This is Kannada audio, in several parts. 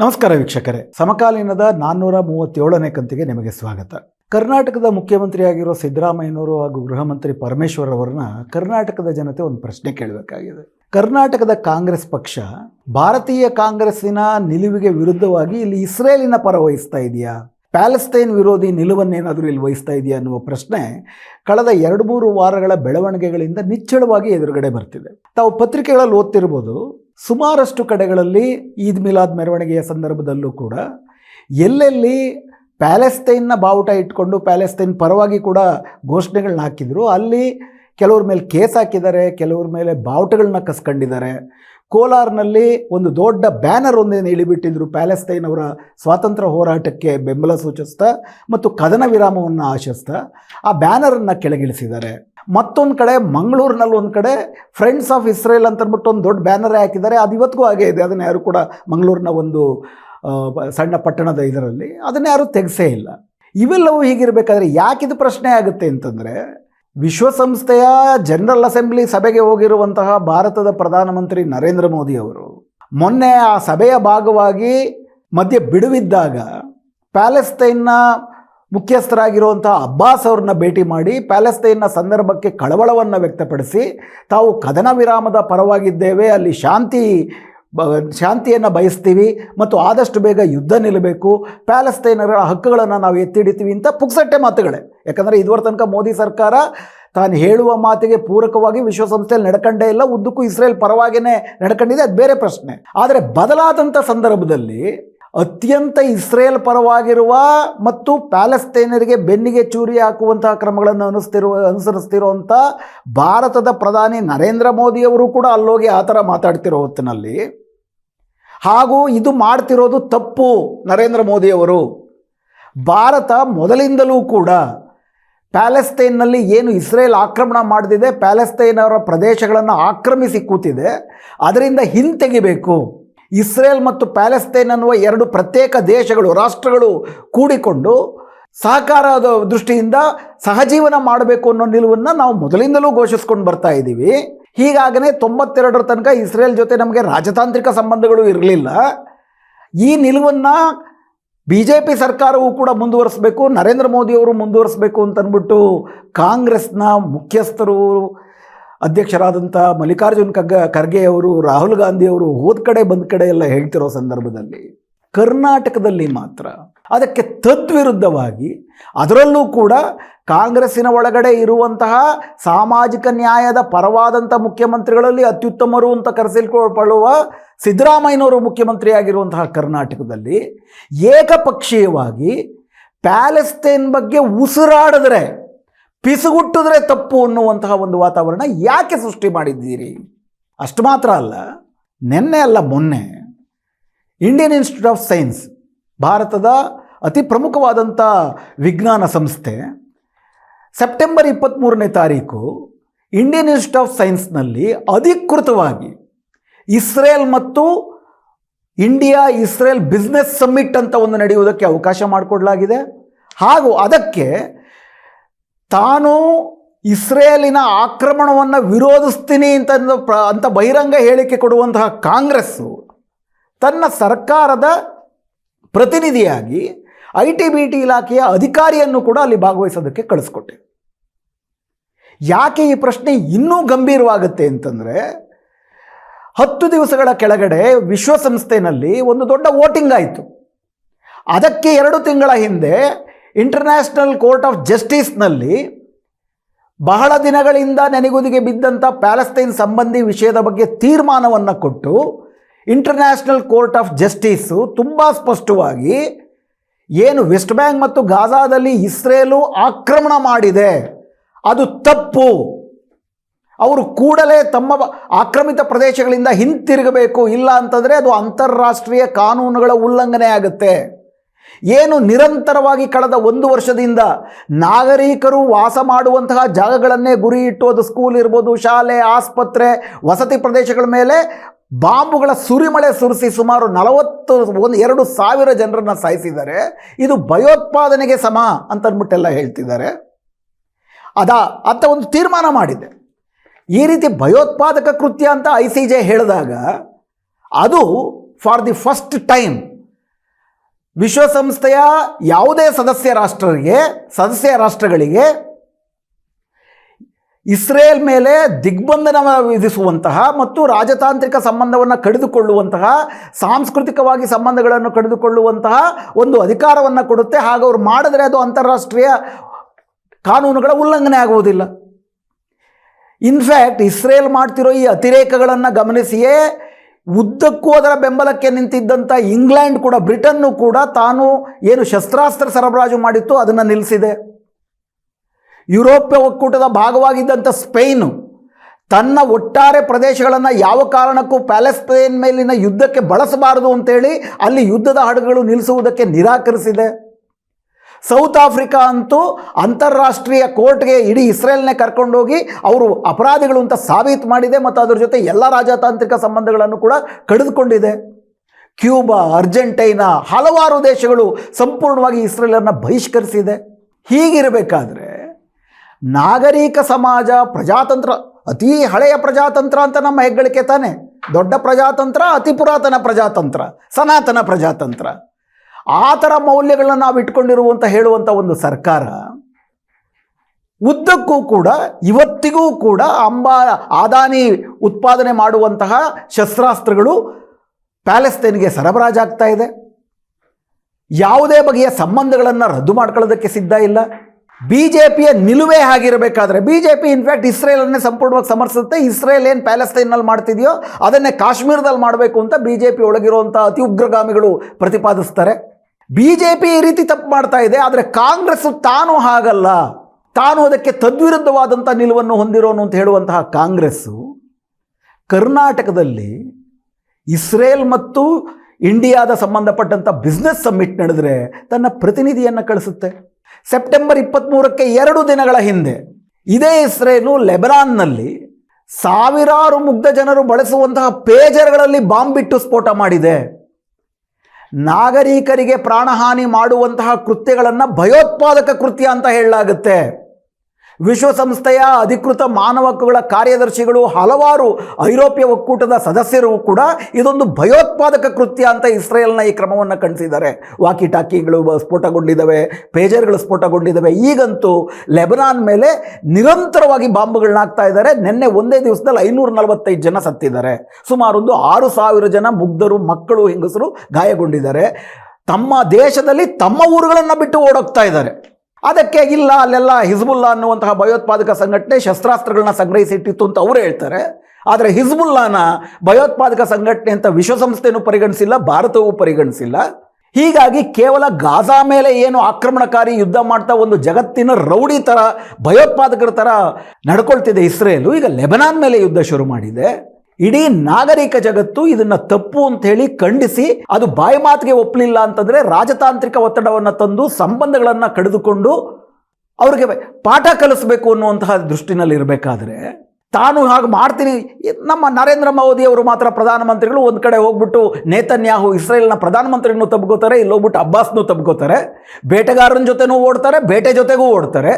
ನಮಸ್ಕಾರ ವೀಕ್ಷಕರೇ. ಸಮಕಾಲೀನದ ನಾನ್ನೂರ ಮೂವತ್ತೇಳನೇ ಕಂತಿಗೆ ನಿಮಗೆ ಸ್ವಾಗತ. ಕರ್ನಾಟಕದ ಮುಖ್ಯಮಂತ್ರಿಯಾಗಿರೋ ಸಿದ್ದರಾಮಯ್ಯನವರು ಹಾಗೂ ಗೃಹ ಮಂತ್ರಿ ಪರಮೇಶ್ವರ್ ಅವರನ್ನ ಕರ್ನಾಟಕದ ಜನತೆ ಒಂದು ಪ್ರಶ್ನೆ ಕೇಳಬೇಕಾಗಿದೆ. ಕರ್ನಾಟಕದ ಕಾಂಗ್ರೆಸ್ ಪಕ್ಷ ಭಾರತೀಯ ಕಾಂಗ್ರೆಸ್ಸಿನ ನಿಲುವಿಗೆ ವಿರುದ್ಧವಾಗಿ ಇಲ್ಲಿ ಇಸ್ರೇಲಿನ ಪರ ವಹಿಸ್ತಾ ಇದೆಯಾ? ಪ್ಯಾಲೆಸ್ತೈನ್ ವಿರೋಧಿ ನಿಲುವನ್ನೇನಾದರೂ ಇಲ್ಲಿ ವಹಿಸ್ತಾ ಇದೆಯಾ ಅನ್ನುವ ಪ್ರಶ್ನೆ ಕಳೆದ ಎರಡು ಮೂರು ವಾರಗಳ ಬೆಳವಣಿಗೆಗಳಿಂದ ನಿಚ್ಚಳವಾಗಿ ಎದುರುಗಡೆ ಬರ್ತಿದೆ. ತಾವು ಪತ್ರಿಕೆಗಳಲ್ಲಿ ಓದ್ತಿರ್ಬೋದು ಸುಮಾರಷ್ಟು ಕಡೆಗಳಲ್ಲಿ ಈದ್ ಮಿಲಾದ್ ಮೆರವಣಿಗೆಯ ಸಂದರ್ಭದಲ್ಲೂ ಕೂಡ ಎಲ್ಲೆಲ್ಲಿ ಪ್ಯಾಲೆಸ್ತೈನ್ನ ಬಾವುಟ ಇಟ್ಕೊಂಡು ಪ್ಯಾಲೆಸ್ತೈನ್ ಪರವಾಗಿ ಕೂಡ ಘೋಷಣೆಗಳನ್ನ ಹಾಕಿದ್ರು, ಅಲ್ಲಿ ಕೆಲವ್ರ ಮೇಲೆ ಕೇಸ್ ಹಾಕಿದ್ದಾರೆ, ಕೆಲವ್ರ ಮೇಲೆ ಬಾವುಟಗಳನ್ನ ಕಸ್ಕೊಂಡಿದ್ದಾರೆ. ಕೋಲಾರ್ನಲ್ಲಿ ಒಂದು ದೊಡ್ಡ ಬ್ಯಾನರ್ ಒಂದೇನು ಇಳಿಬಿಟ್ಟಿದ್ರು ಪ್ಯಾಲೆಸ್ತೈನ್ ಅವರ ಸ್ವಾತಂತ್ರ್ಯ ಹೋರಾಟಕ್ಕೆ ಬೆಂಬಲ ಸೂಚಿಸ್ತಾ ಮತ್ತು ಕದನ ವಿರಾಮವನ್ನು ಆಶಿಸ್ತಾ ಆ ಬ್ಯಾನರನ್ನು ಕೆಳಗಿಳಿಸಿದ್ದಾರೆ. ಮತ್ತೊಂದು ಕಡೆ ಮಂಗಳೂರಿನಲ್ಲಿ ಒಂದು ಕಡೆ ಫ್ರೆಂಡ್ಸ್ ಆಫ್ ಇಸ್ರೇಲ್ ಅಂತಂದ್ಬಿಟ್ಟು ಒಂದು ದೊಡ್ಡ ಬ್ಯಾನರೇ ಹಾಕಿದ್ದಾರೆ. ಅದು ಇವತ್ತಿಗೂ ಹಾಗೆ ಇದೆ. ಅದನ್ನು ಯಾರು ಕೂಡ ಮಂಗಳೂರಿನ ಒಂದು ಸಣ್ಣ ಪಟ್ಟಣದ ಇದರಲ್ಲಿ ಅದನ್ನು ಯಾರೂ ತೆಗೆಸೇ ಇಲ್ಲ. ಇವೆಲ್ಲವೂ ಹೀಗಿರಬೇಕಾದ್ರೆ ಯಾಕಿದು ಪ್ರಶ್ನೆ ಆಗುತ್ತೆ ಅಂತಂದರೆ ವಿಶ್ವಸಂಸ್ಥೆಯ ಜನರಲ್ ಅಸೆಂಬ್ಲಿ ಸಭೆಗೆ ಹೋಗಿರುವಂತಹ ಭಾರತದ ಪ್ರಧಾನಮಂತ್ರಿ ನರೇಂದ್ರ ಮೋದಿ ಅವರು ಮೊನ್ನೆ ಆ ಸಭೆಯ ಭಾಗವಾಗಿ ಮಧ್ಯೆ ಬಿಡುವಿದ್ದಾಗ ಪ್ಯಾಲೆಸ್ತೈನ್ನ ಮುಖ್ಯಸ್ಥರಾಗಿರುವಂಥ ಅಬ್ಬಾಸ್ ಅವ್ರನ್ನ ಭೇಟಿ ಮಾಡಿ ಪ್ಯಾಲೆಸ್ತೈನ್ನ ಸಂದರ್ಭಕ್ಕೆ ಕಳವಳವನ್ನು ವ್ಯಕ್ತಪಡಿಸಿ, ತಾವು ಕದನ ವಿರಾಮದ ಪರವಾಗಿದ್ದೇವೆ, ಅಲ್ಲಿ ಶಾಂತಿ, ಬ, ಶಾಂತಿಯನ್ನು ಬಯಸ್ತೀವಿ ಮತ್ತು ಆದಷ್ಟು ಬೇಗ ಯುದ್ಧ ನಿಲ್ಲಬೇಕು, ಪ್ಯಾಲೆಸ್ತೈನರ ಹಕ್ಕುಗಳನ್ನು ನಾವು ಎತ್ತಿಡಿತೀವಿ ಅಂತ ಪುಕ್ಸಟ್ಟೆ ಮಾತುಗಳೇ. ಯಾಕಂದರೆ ಇದುವರ ತನಕ ಮೋದಿ ಸರ್ಕಾರ ತಾನು ಹೇಳುವ ಮಾತಿಗೆ ಪೂರಕವಾಗಿ ವಿಶ್ವಸಂಸ್ಥೆಯಲ್ಲಿ ನಡ್ಕಂಡೇ ಇಲ್ಲ, ಉದ್ದಕ್ಕೂ ಇಸ್ರೇಲ್ ಪರವಾಗಿಯೇ ನಡ್ಕೊಂಡಿದೆ, ಅದು ಬೇರೆ ಪ್ರಶ್ನೆ. ಆದರೆ ಬದಲಾದಂಥ ಸಂದರ್ಭದಲ್ಲಿ ಅತ್ಯಂತ ಇಸ್ರೇಲ್ ಪರವಾಗಿರುವ ಮತ್ತು ಪ್ಯಾಲೆಸ್ತೈನರಿಗೆ ಬೆನ್ನಿಗೆ ಚೂರಿ ಹಾಕುವಂತಹ ಕ್ರಮಗಳನ್ನು ಅನುಸ್ತಿರುವ ಅನುಸರಿಸ್ತಿರುವಂಥ ಭಾರತದ ಪ್ರಧಾನಿ ನರೇಂದ್ರ ಮೋದಿಯವರು ಕೂಡ ಅಲ್ಲೋಗಿ ಆ ಥರ ಮಾತಾಡ್ತಿರೋ ಹೊತ್ತಿನಲ್ಲಿ. ಹಾಗೂ ಇದು ಮಾಡ್ತಿರೋದು ತಪ್ಪು ನರೇಂದ್ರ ಮೋದಿಯವರು. ಭಾರತ ಮೊದಲಿಂದಲೂ ಕೂಡ ಪ್ಯಾಲೆಸ್ತೈನ್ನಲ್ಲಿ ಏನು ಇಸ್ರೇಲ್ ಆಕ್ರಮಣ ಮಾಡದಿದೆ ಪ್ಯಾಲೆಸ್ತೈನವರ ಪ್ರದೇಶಗಳನ್ನು ಆಕ್ರಮಿಸಿ ಕೂತಿದೆ, ಅದರಿಂದ ಹಿಂತೆಗಿಬೇಕು. ಇಸ್ರೇಲ್ ಮತ್ತು ಪ್ಯಾಲೆಸ್ತೈನ್ ಅನ್ನುವ ಎರಡು ಪ್ರತ್ಯೇಕ ದೇಶಗಳು, ರಾಷ್ಟ್ರಗಳು ಕೂಡಿಕೊಂಡು ಸಹಕಾರದ ದೃಷ್ಟಿಯಿಂದ ಸಹಜೀವನ ಮಾಡಬೇಕು ಅನ್ನೋ ನಿಲುವನ್ನು ನಾವು ಮೊದಲಿಂದಲೂ ಘೋಷಿಸ್ಕೊಂಡು ಬರ್ತಾ ಇದ್ದೀವಿ. ಹೀಗಾಗನೇ ತೊಂಬತ್ತೆರಡರ ತನಕ ಇಸ್ರೇಲ್ ಜೊತೆ ನಮಗೆ ರಾಜತಾಂತ್ರಿಕ ಸಂಬಂಧಗಳು ಇರಲಿಲ್ಲ. ಈ ನಿಲುವನ್ನು ಬಿ ಜೆ ಪಿ ಸರ್ಕಾರವೂ ಕೂಡ ಮುಂದುವರಿಸಬೇಕು, ನರೇಂದ್ರ ಮೋದಿಯವರು ಮುಂದುವರಿಸಬೇಕು ಅಂತಂದ್ಬಿಟ್ಟು ಕಾಂಗ್ರೆಸ್ನ ಮುಖ್ಯಸ್ಥರು ಅಧ್ಯಕ್ಷರಾದಂಥ ಮಲ್ಲಿಕಾರ್ಜುನ್ ಕಗ್ಗ ಖರ್ಗೆ ಅವರು, ರಾಹುಲ್ ಗಾಂಧಿ ಅವರು ಹೋದ ಕಡೆ ಬಂದ ಕಡೆ ಎಲ್ಲ ಹೇಳ್ತಿರೋ ಸಂದರ್ಭದಲ್ಲಿ ಕರ್ನಾಟಕದಲ್ಲಿ ಮಾತ್ರ ಅದಕ್ಕೆ ತದ್ವಿರುದ್ಧವಾಗಿ ಅದರಲ್ಲೂ ಕೂಡ ಕಾಂಗ್ರೆಸ್ಸಿನ ಒಳಗಡೆ ಇರುವಂತಹ ಸಾಮಾಜಿಕ ನ್ಯಾಯದ ಪರವಾದಂಥ ಮುಖ್ಯಮಂತ್ರಿಗಳಲ್ಲಿ ಅತ್ಯುತ್ತಮರು ಅಂತ ಕರೆಸಿಕೊಳ್ಳುವ ಸಿದ್ದರಾಮಯ್ಯನವರು ಮುಖ್ಯಮಂತ್ರಿಯಾಗಿರುವಂತಹ ಕರ್ನಾಟಕದಲ್ಲಿ ಏಕಪಕ್ಷೀಯವಾಗಿ ಪ್ಯಾಲೆಸ್ತೇನ್ ಬಗ್ಗೆ ಉಸಿರಾಡಿದ್ರೆ ಪಿಸುಗುಟ್ಟಿದ್ರೆ ತಪ್ಪು ಅನ್ನುವಂತಹ ಒಂದು ವಾತಾವರಣ ಯಾಕೆ ಸೃಷ್ಟಿ ಮಾಡಿದ್ದೀರಿ? ಅಷ್ಟು ಮಾತ್ರ ಅಲ್ಲ, ನಿನ್ನೆ ಅಲ್ಲ ಮೊನ್ನೆ ಇಂಡಿಯನ್ ಇನ್ಸ್ಟಿಟ್ಯೂಟ್ ಆಫ್ ಸೈನ್ಸ್ ಭಾರತದ ಅತಿ ಪ್ರಮುಖವಾದಂಥ ವಿಜ್ಞಾನ ಸಂಸ್ಥೆ, ಸೆಪ್ಟೆಂಬರ್ ಇಪ್ಪತ್ತ್ಮೂರನೇ ತಾರೀಕು ಇಂಡಿಯನ್ ಇನ್ಸ್ಟಿಟ್ಯೂಟ್ ಆಫ್ ಸೈನ್ಸ್ನಲ್ಲಿ ಅಧಿಕೃತವಾಗಿ ಇಸ್ರೇಲ್ ಮತ್ತು ಇಂಡಿಯಾ ಇಸ್ರೇಲ್ ಬಿಸ್ನೆಸ್ ಸಮ್ಮಿಟ್ ಅಂತ ಒಂದು ನಡೆಯುವುದಕ್ಕೆ ಅವಕಾಶ ಮಾಡಿಕೊಡಲಾಗಿದೆ. ಹಾಗೂ ಅದಕ್ಕೆ ತಾನು ಇಸ್ರೇಲಿನ ಆಕ್ರಮಣವನ್ನು ವಿರೋಧಿಸ್ತೀನಿ ಅಂತ ಪ್ರ- ಅಂತ ಬಹಿರಂಗ ಹೇಳಿಕೆ ಕೊಡುವಂತಹ ಕಾಂಗ್ರೆಸ್ಸು ತನ್ನ ಸರ್ಕಾರದ ಪ್ರತಿನಿಧಿಯಾಗಿ ಐ ಟಿ ಬಿ ಟಿ ಇಲಾಖೆಯ ಅಧಿಕಾರಿಯನ್ನು ಕೂಡ ಅಲ್ಲಿ ಭಾಗವಹಿಸೋದಕ್ಕೆ ಕಳಿಸ್ಕೊಟ್ಟೆ. ಯಾಕೆ ಈ ಪ್ರಶ್ನೆ ಇನ್ನೂ ಗಂಭೀರವಾಗುತ್ತೆ ಅಂತಂದರೆ ಹತ್ತು ದಿವಸಗಳ ಕೆಳಗಡೆ ವಿಶ್ವಸಂಸ್ಥೆಯಲ್ಲಿ ಒಂದು ದೊಡ್ಡ ವೋಟಿಂಗ್ ಆಯಿತು. ಅದಕ್ಕೆ ಎರಡು ತಿಂಗಳ ಹಿಂದೆ ಇಂಟರ್ನ್ಯಾಷನಲ್ ಕೋರ್ಟ್ ಆಫ್ ಜಸ್ಟಿಸ್ನಲ್ಲಿ ಬಹಳ ದಿನಗಳಿಂದ ನೆನೆಗುದಿಗೆ ಬಿದ್ದಂಥ ಪ್ಯಾಲೆಸ್ತೈನ್ ಸಂಬಂಧಿ ವಿಷಯದ ಬಗ್ಗೆ ತೀರ್ಮಾನವನ್ನು ಕೊಟ್ಟು ಇಂಟರ್ನ್ಯಾಷನಲ್ ಕೋರ್ಟ್ ಆಫ್ ಜಸ್ಟಿಸ್ಸು ತುಂಬ ಸ್ಪಷ್ಟವಾಗಿ ಏನು ವೆಸ್ಟ್ ಬ್ಯಾಂಕ್ ಮತ್ತು ಗಾಜಾದಲ್ಲಿ ಇಸ್ರೇಲು ಆಕ್ರಮಣ ಮಾಡಿದೆ, ಅದು ತಪ್ಪು. ಅವರು ಕೂಡಲೇ ತಮ್ಮ ಆಕ್ರಮಿತ ಪ್ರದೇಶಗಳಿಂದ ಹಿಂತಿರುಗಬೇಕು, ಇಲ್ಲ ಅಂತಂದರೆ ಅದು ಅಂತಾರಾಷ್ಟ್ರೀಯ ಕಾನೂನುಗಳ ಉಲ್ಲಂಘನೆ ಆಗುತ್ತೆ ಏನು ನಿರಂತರವಾಗಿ ಕಳೆದ ಒಂದು ವರ್ಷದಿಂದ ನಾಗರಿಕರು ವಾಸ ಮಾಡುವಂತಹ ಜಾಗಗಳನ್ನೇ ಗುರಿ ಇಟ್ಟು ಅದು ಸ್ಕೂಲ್ ಇರ್ಬೋದು, ಶಾಲೆ, ಆಸ್ಪತ್ರೆ, ವಸತಿ ಪ್ರದೇಶಗಳ ಮೇಲೆ ಬಾಂಬುಗಳ ಸುರಿಮಳೆ ಸುರಿಸಿ ಸುಮಾರು ನಲವತ್ತು, ಒಂದು ಎರಡು ಸಾವಿರ ಜನರನ್ನು ಸಾಯಿಸಿದ್ದಾರೆ. ಇದು ಭಯೋತ್ಪಾದನೆಗೆ ಸಮ ಅಂತಂದ್ಬಿಟ್ಟೆಲ್ಲ ಹೇಳ್ತಿದ್ದಾರೆ. ಅದ, ಅಂತ ಒಂದು ತೀರ್ಮಾನ ಮಾಡಿದೆ. ಈ ರೀತಿ ಭಯೋತ್ಪಾದಕ ಕೃತ್ಯ ಅಂತ ಐ ಸಿ ಜೆ ಹೇಳಿದಾಗ ಅದು ಫಾರ್ ದಿ ಫಸ್ಟ್ ಟೈಮ್ ವಿಶ್ವಸಂಸ್ಥೆಯ ಯಾವುದೇ ಸದಸ್ಯ ರಾಷ್ಟ್ರರಿಗೆ, ಸದಸ್ಯ ರಾಷ್ಟ್ರಗಳಿಗೆ ಇಸ್ರೇಲ್ ಮೇಲೆ ದಿಗ್ಬಂಧನ ವಿಧಿಸುವಂತಹ ಮತ್ತು ರಾಜತಾಂತ್ರಿಕ ಸಂಬಂಧವನ್ನು ಕಡಿದುಕೊಳ್ಳುವಂತಹ, ಸಾಂಸ್ಕೃತಿಕವಾಗಿ ಸಂಬಂಧಗಳನ್ನು ಕಡಿದುಕೊಳ್ಳುವಂತಹ ಒಂದು ಅಧಿಕಾರವನ್ನು ಕೊಡುತ್ತೆ. ಹಾಗೆ ಅವ್ರು ಮಾಡಿದ್ರೆ ಅದು ಅಂತಾರಾಷ್ಟ್ರೀಯ ಕಾನೂನುಗಳ ಉಲ್ಲಂಘನೆ ಆಗುವುದಿಲ್ಲ. ಇನ್ಫ್ಯಾಕ್ಟ್ ಇಸ್ರೇಲ್ ಮಾಡ್ತಿರೋ ಈ ಅತಿರೇಕಗಳನ್ನು ಗಮನಿಸಿಯೇ ಉದ್ದಕ್ಕೂ ಅದರ ಬೆಂಬಲಕ್ಕೆ ನಿಂತಿದ್ದಂಥ ಇಂಗ್ಲೆಂಡ್ ಕೂಡ, ಬ್ರಿಟನ್ನು ಕೂಡ ತಾನು ಏನು ಶಸ್ತ್ರಾಸ್ತ್ರ ಸರಬರಾಜು ಮಾಡಿತ್ತು, ಅದನ್ನು ನಿಲ್ಲಿಸಿದೆ. ಯುರೋಪ್ಯ ಒಕ್ಕೂಟದ ಭಾಗವಾಗಿದ್ದಂಥ ಸ್ಪೇನು ತನ್ನ ಒಟ್ಟಾರೆ ಪ್ರದೇಶಗಳನ್ನು ಯಾವ ಕಾರಣಕ್ಕೂ ಪ್ಯಾಲೆಸ್ತೇನ್ ಮೇಲಿನ ಯುದ್ಧಕ್ಕೆ ಬಳಸಬಾರದು ಅಂತೇಳಿ ಅಲ್ಲಿ ಯುದ್ಧದ ಹಡಗುಗಳು ನಿಲ್ಲಿಸುವುದಕ್ಕೆ ನಿರಾಕರಿಸಿದೆ. ಸೌತ್ ಆಫ್ರಿಕಾ ಅಂತೂ ಅಂತಾರಾಷ್ಟ್ರೀಯ ಕೋರ್ಟ್ಗೆ ಇಡೀ ಇಸ್ರೇಲ್ನೇ ಕರ್ಕೊಂಡೋಗಿ ಅವರು ಅಪರಾಧಿಗಳು ಅಂತ ಸಾಬೀತು ಮಾಡಿದೆ ಮತ್ತು ಅದರ ಜೊತೆ ಎಲ್ಲ ರಾಜತಾಂತ್ರಿಕ ಸಂಬಂಧಗಳನ್ನು ಕೂಡ ಕಡಿದುಕೊಂಡಿದೆ. ಕ್ಯೂಬಾ, ಅರ್ಜೆಂಟೈನಾ ಹಲವಾರು ದೇಶಗಳು ಸಂಪೂರ್ಣವಾಗಿ ಇಸ್ರೇಲನ್ನು ಬಹಿಷ್ಕರಿಸಿದೆ. ಹೀಗಿರಬೇಕಾದ್ರೆ ನಾಗರಿಕ ಸಮಾಜ ಪ್ರಜಾತಂತ್ರ ಅತೀ ಹಳೆಯ ಪ್ರಜಾತಂತ್ರ ಅಂತ ನಮ್ಮ ಹೆಗ್ಗಳಿಕೆ ತಾನೆ. ದೊಡ್ಡ ಪ್ರಜಾತಂತ್ರ, ಅತಿ ಪುರಾತನ ಪ್ರಜಾತಂತ್ರ, ಸನಾತನ ಪ್ರಜಾತಂತ್ರ. ಆ ಥರ ಮೌಲ್ಯಗಳನ್ನ ನಾವು ಇಟ್ಕೊಂಡಿರುವಂಥ ಹೇಳುವಂಥ ಒಂದು ಸರ್ಕಾರ, ಉದ್ದಕ್ಕೂ ಕೂಡ, ಇವತ್ತಿಗೂ ಕೂಡ ಅಂಬಾ, ಆದಾನಿ ಉತ್ಪಾದನೆ ಮಾಡುವಂತಹ ಶಸ್ತ್ರಾಸ್ತ್ರಗಳು ಪ್ಯಾಲೆಸ್ತೈನ್ಗೆ ಸರಬರಾಜಾಗ್ತಾ ಇದೆ. ಯಾವುದೇ ಬಗೆಯ ಸಂಬಂಧಗಳನ್ನು ರದ್ದು ಮಾಡ್ಕೊಳ್ಳೋದಕ್ಕೆ ಸಿದ್ಧ ಇಲ್ಲ. ಬಿ ಜೆ ಪಿಯ ನಿಲುವೇ ಆಗಿರಬೇಕಾದ್ರೆ B J P in fact ಇಸ್ರೇಲನ್ನೇ ಸಂಪೂರ್ಣವಾಗಿ ಸಮರ್ಥಿಸುತ್ತೆ ಇಸ್ರೇಲ್ ಏನು ಪ್ಯಾಲೆಸ್ತೈನಲ್ಲಿ ಮಾಡ್ತಿದೆಯೋ ಅದನ್ನೇ ಕಾಶ್ಮೀರದಲ್ಲಿ ಮಾಡಬೇಕು ಅಂತ ಬಿ ಜೆ ಪಿ ಒಳಗಿರುವಂಥ ಅತಿ ಉಗ್ರಗಾಮಿಗಳು ಪ್ರತಿಪಾದಿಸ್ತಾರೆ. ಬಿ ಜೆ ಪಿ ಈ ರೀತಿ ತಪ್ಪು ಮಾಡ್ತಾ ಇದೆ, ಆದರೆ ಕಾಂಗ್ರೆಸ್ ತಾನು ಹಾಗಲ್ಲ. ತಾನು ಅದಕ್ಕೆ ತದ್ವಿರುದ್ಧವಾದಂಥ ನಿಲುವನ್ನು ಹೊಂದಿರೋನು ಅಂತ ಹೇಳುವಂತಹ ಕಾಂಗ್ರೆಸ್ಸು ಕರ್ನಾಟಕದಲ್ಲಿ ಇಸ್ರೇಲ್ ಮತ್ತು ಇಂಡಿಯಾದ ಸಂಬಂಧಪಟ್ಟಂಥ ಬಿಸ್ನೆಸ್ ಸಮ್ಮಿಟ್ ನಡೆದರೆ ತನ್ನ ಪ್ರತಿನಿಧಿಯನ್ನು ಕಳಿಸುತ್ತೆ. ಸೆಪ್ಟೆಂಬರ್ ಇಪ್ಪತ್ತ್ಮೂರಕ್ಕೆ ಎರಡು ದಿನಗಳ ಹಿಂದೆ ಇದೇ ಇಸ್ರೇಲು ಲೆಬನಾನ್ನಲ್ಲಿ ಸಾವಿರಾರು ಮುಗ್ಧ ಜನರು ಬಳಸುವಂತಹ ಪೇಜರ್ಗಳಲ್ಲಿ ಬಾಂಬ್ ಬಿಟ್ಟು ಸ್ಫೋಟ ಮಾಡಿದೆ. ನಾಗರಿಕರಿಗೆ ಪ್ರಾಣಹಾನಿ ಮಾಡುವಂತಹ ಕೃತ್ಯಗಳನ್ನು ಭಯೋತ್ಪಾದಕ ಕೃತ್ಯ ಅಂತ ಹೇಳಲಾಗುತ್ತೆ. ವಿಶ್ವಸಂಸ್ಥೆಯ ಅಧಿಕೃತ ಮಾನವ ಹಕ್ಕುಗಳ ಕಾರ್ಯದರ್ಶಿಗಳು ಹಲವಾರು ಐರೋಪ್ಯ ಒಕ್ಕೂಟದ ಸದಸ್ಯರು ಕೂಡ ಇದೊಂದು ಭಯೋತ್ಪಾದಕ ಕೃತ್ಯ ಅಂತ ಇಸ್ರೇಲ್ನ ಈ ಕ್ರಮವನ್ನು ಖಂಡಿಸಿದ್ದಾರೆ. ವಾಕಿ ಟಾಕಿಗಳು ಸ್ಫೋಟಗೊಂಡಿದ್ದಾವೆ, ಪೇಜರ್ಗಳು ಸ್ಫೋಟಗೊಂಡಿದ್ದಾವೆ. ಈಗಂತೂ ಲೆಬನಾನ್ ಮೇಲೆ ನಿರಂತರವಾಗಿ ಬಾಂಬ್ಗಳನ್ನ ಹಾಕ್ತಾ ಇದ್ದಾರೆ. ನಿನ್ನೆ ಒಂದೇ ದಿವಸದಲ್ಲಿ ಐನೂರ ನಲವತ್ತೈದು ಜನ ಸತ್ತಿದ್ದಾರೆ. ಸುಮಾರು ಒಂದು ಆರು ಸಾವಿರ ಜನ ಮುಗ್ಧರು, ಮಕ್ಕಳು, ಹೆಂಗಸರು ಗಾಯಗೊಂಡಿದ್ದಾರೆ. ತಮ್ಮ ದೇಶದಲ್ಲಿ ತಮ್ಮ ಊರುಗಳನ್ನು ಬಿಟ್ಟು ಓಡೋಗ್ತಾ ಇದ್ದಾರೆ. ಅದಕ್ಕೆ ಇಲ್ಲ, ಅಲ್ಲೆಲ್ಲ ಹಿಜ್ಬುಲ್ಲಾ ಅನ್ನುವಂತಹ ಭಯೋತ್ಪಾದಕ ಸಂಘಟನೆ ಶಸ್ತ್ರಾಸ್ತ್ರಗಳನ್ನ ಸಂಗ್ರಹಿಸಿಟ್ಟಿತ್ತು ಅಂತ ಅವರು ಹೇಳ್ತಾರೆ. ಆದರೆ ಹಿಜ್ಬುಲ್ಲಾನ ಭಯೋತ್ಪಾದಕ ಸಂಘಟನೆ ಅಂತ ವಿಶ್ವಸಂಸ್ಥೆಯನ್ನು ಪರಿಗಣಿಸಿಲ್ಲ, ಭಾರತವೂ ಪರಿಗಣಿಸಿಲ್ಲ. ಹೀಗಾಗಿ ಕೇವಲ ಗಾಜಾ ಮೇಲೆ ಏನು ಆಕ್ರಮಣಕಾರಿ ಯುದ್ಧ ಮಾಡ್ತಾ ಒಂದು ಜಗತ್ತಿನ ರೌಡಿ ಥರ ಭಯೋತ್ಪಾದಕರ ಥರ ನಡ್ಕೊಳ್ತಿದೆ ಇಸ್ರೇಲು. ಈಗ ಲೆಬನಾನ್ ಮೇಲೆ ಯುದ್ಧ ಶುರು ಮಾಡಿದೆ. ಇಡೀ ನಾಗರಿಕ ಜಗತ್ತು ಇದನ್ನ ತಪ್ಪು ಅಂತ ಹೇಳಿ ಖಂಡಿಸಿ ಅದು ಬಾಯಿ ಮಾತಿಗೆ ಒಪ್ಪಲಿಲ್ಲ ಅಂತಂದ್ರೆ ರಾಜತಾಂತ್ರಿಕ ಒತ್ತಡವನ್ನು ತಂದು ಸಂಬಂಧಗಳನ್ನು ಕಡಿದುಕೊಂಡು ಅವ್ರಿಗೆ ಪಾಠ ಕಲಿಸಬೇಕು ಅನ್ನುವಂತಹ ದೃಷ್ಟಿನಲ್ಲಿ ಇರಬೇಕಾದ್ರೆ ತಾನು ಹಾಗೆ ಮಾಡ್ತೀನಿ. ನಮ್ಮ ನರೇಂದ್ರ ಮೋದಿ ಅವರು ಮಾತ್ರ ಪ್ರಧಾನಮಂತ್ರಿಗಳು ಒಂದು ಕಡೆ ಹೋಗ್ಬಿಟ್ಟು ನೇತನ್ಯಾಹು ಇಸ್ರೇಲ್ನ ಪ್ರಧಾನಮಂತ್ರಿನೂ ತಬ್ಕೋತಾರೆ, ಇಲ್ಲಿ ಹೋಗ್ಬಿಟ್ಟು ಅಬ್ಬಾಸ್ನೂ ತಬ್ಕೋತಾರೆ, ಬೇಟೆಗಾರನ ಜೊತೆನೂ ಓಡ್ತಾರೆ, ಬೇಟೆ ಜೊತೆಗೂ ಓಡ್ತಾರೆ.